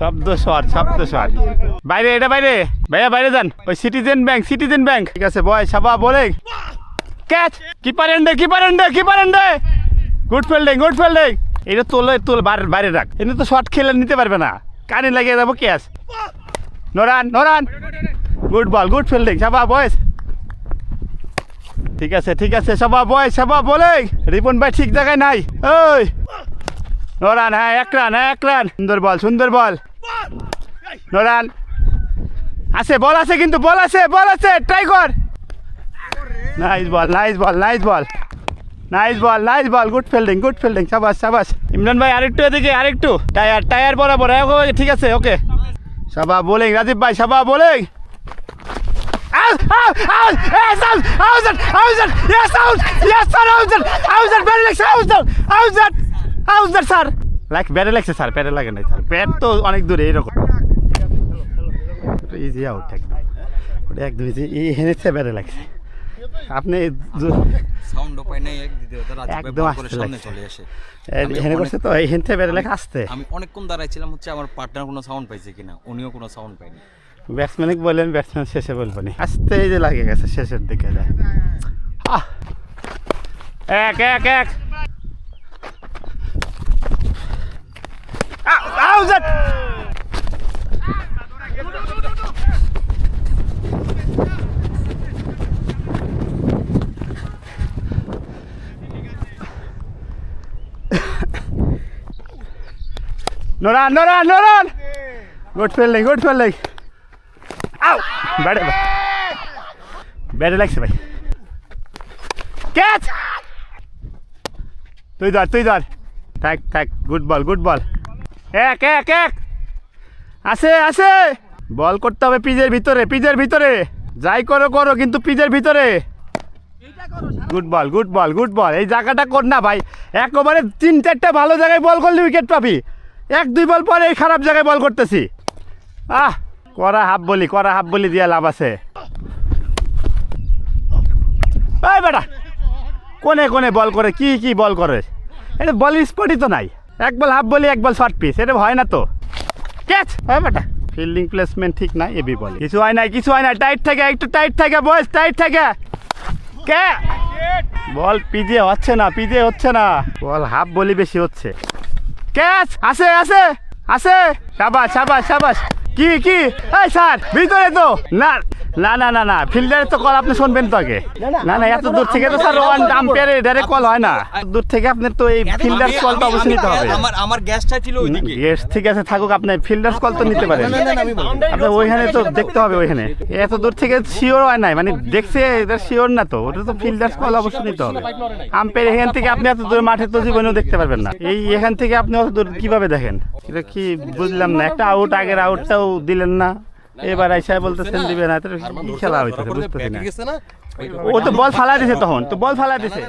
শব্দ শট শব্দ শট বাইরে, এটা বাইরে। ভাইয়া, বাইরে যান। ওই সিটিজেন ব্যাংক সিটিজেন ব্যাংক ঠিক আছে বয় সাবা, বলে। ক্যাচ কিপার এন্ডে কিপার এন্ডে কিপার এন্ডে গুড ফিল্ডিং গুড ফিল্ডিং এটা তোলে তোল বাইরে রাখ। এটা তো শর্ট খেলে নিতে পারবে না। কানে লাগিয়ে যাব catch নোরান নোরান। Good ball good fielding সাবা বয়স ঠিক আছে ঠিক আছে, সবা বয় সবা, বলে। রিপন ভাই ঠিক জায়গায় নাই। ওই। নোরান হ্যাঁ এক রান হ্যাঁ এক রান। সুন্দর বল সুন্দর বল আছে বল আছে কিন্তু বল আছে বল আছে ট্রাই কর nice ball nice ball nice ball nice ball nice ball good fielding good fielding সাবাস সাবাস ইমরান ভাই আরেকটু এদিকে আরেকটু টায়ার টায়ার বরাবর হ্যাঁ, ঠিক আছে ওকে সাবা বোলিং রাজীব ভাই সাবা বোলিং! স্যার লাইক ব্যাটে লাগছে স্যার ব্যাটে লাগে নাই স্যার ব্যাট তো অনেক দূরে এইরকম ইজি আউট একদম। ওটা একদম ইজি এই হেনেছে ব্যাটে লাগছে। আপনি সাউন্ডও পাই নাই এক একদম সামনে চলে আসে হেনে করছে তো এই হেনতে ব্যাটে লেখা আসতে। আমি অনেকক্ষণ দাঁড়াইছিলাম হচ্ছে আমার পার্টনার কোনো সাউন্ড পাইছে কিনা। উনিও কোনো সাউন্ড পাইনি ব্যাটসম্যানিক বললেন ব্যাটসম্যান শেষে বলব নি। আস্তে এই যে লাগে গেছে শেষের দিকে যায়। আহ! এক এক! এক আউ, আউ, জাট! নোরান নোরান নোরান গুড ফিল্ডিং গুড ফিল্ডিং আউ ব্যাটে ব্যাটে লাগছে ভাই ক্যাচ তুই ধর তুই ধর থাক থাক গুড বল গুড বল এক এক এক। আছে আছে বল করতে হবে পিজের ভিতরে পিজের ভিতরে। যাই করো করো, কিন্তু পিজের ভিতরে। Good ball good ball good ball এই জায়গাটা কর না ভাই। একেবারে তিন, চারটা ভালো জায়গায় বল করলে উইকেট পাবি। এক, দুই বল পরে এই খারাপ জায়গায় বল করতেছি। আহ করা হাফ বলি করা হাফ বলি দিয়া লাভ আছে। এই বেটা কোনে কোনে বল করে, কি কি বল করে? এটা বল স্পটই তো নাই। এক বল হাফ বলি এক বল শর্ট পিস এটা হয় না তো। ক্যাচ হ্যাঁ বেটা। ফিল্ডিং প্লেসমেন্ট ঠিক নাই এবি বল। কিছু হয় নাই কিছু হয় না টাইট থাকে একটু টাইট থাকে বয়স টাইট থাকে। কে? বল পিজে হচ্ছে না পিজে হচ্ছে না। বল হাফ বলি বেশি হচ্ছে। ক্যাচ আছে আছে আছে সাবাস সাবাস সাবাস। কি কি? এই স্যার ভিতরে তো। না না না না না ফিল্ডারের তো কল আপনি শুনবেন তো আগে। না না এত দূর থেকে তো স্যার ওয়ান আম্পায়ারের ডাইরেক্ট কল হয় না। দূর থেকে আপনার তো এই ফিল্ডার কল তো অবশ্যই নিতে হবে। আমার আমার গ্যাসটা ছিল ওইদিকে। গেস্ট ঠিক আছে থাকুক আপনি ফিল্ডার কল তো নিতে পারেন। আপনার ওইখানে তো দেখতে হবে ওইখানে। এত দূর থেকে শিওর হয় নাই মানে দেখছে এটা শিওর না তো। ওটা তো ফিল্ডার কল অবশ্যই নিতে হবে। আম্পায়ার এখান থেকে আপনি এত দূর মাঠে তো জীবনেও দেখতে পারবেন না। এই এখান থেকে আপনি অত দূর কীভাবে দেখেন? এটা কি বুঝলাম না একটা আউট আগের আউটটাও দিলেন না। এবার আইসা বলতেছেন দিবে না কি খেলা হইতেছে বুঝতেছি না। ও তো বল ফালাই দিছে তখন তো বল ফালা দিছে।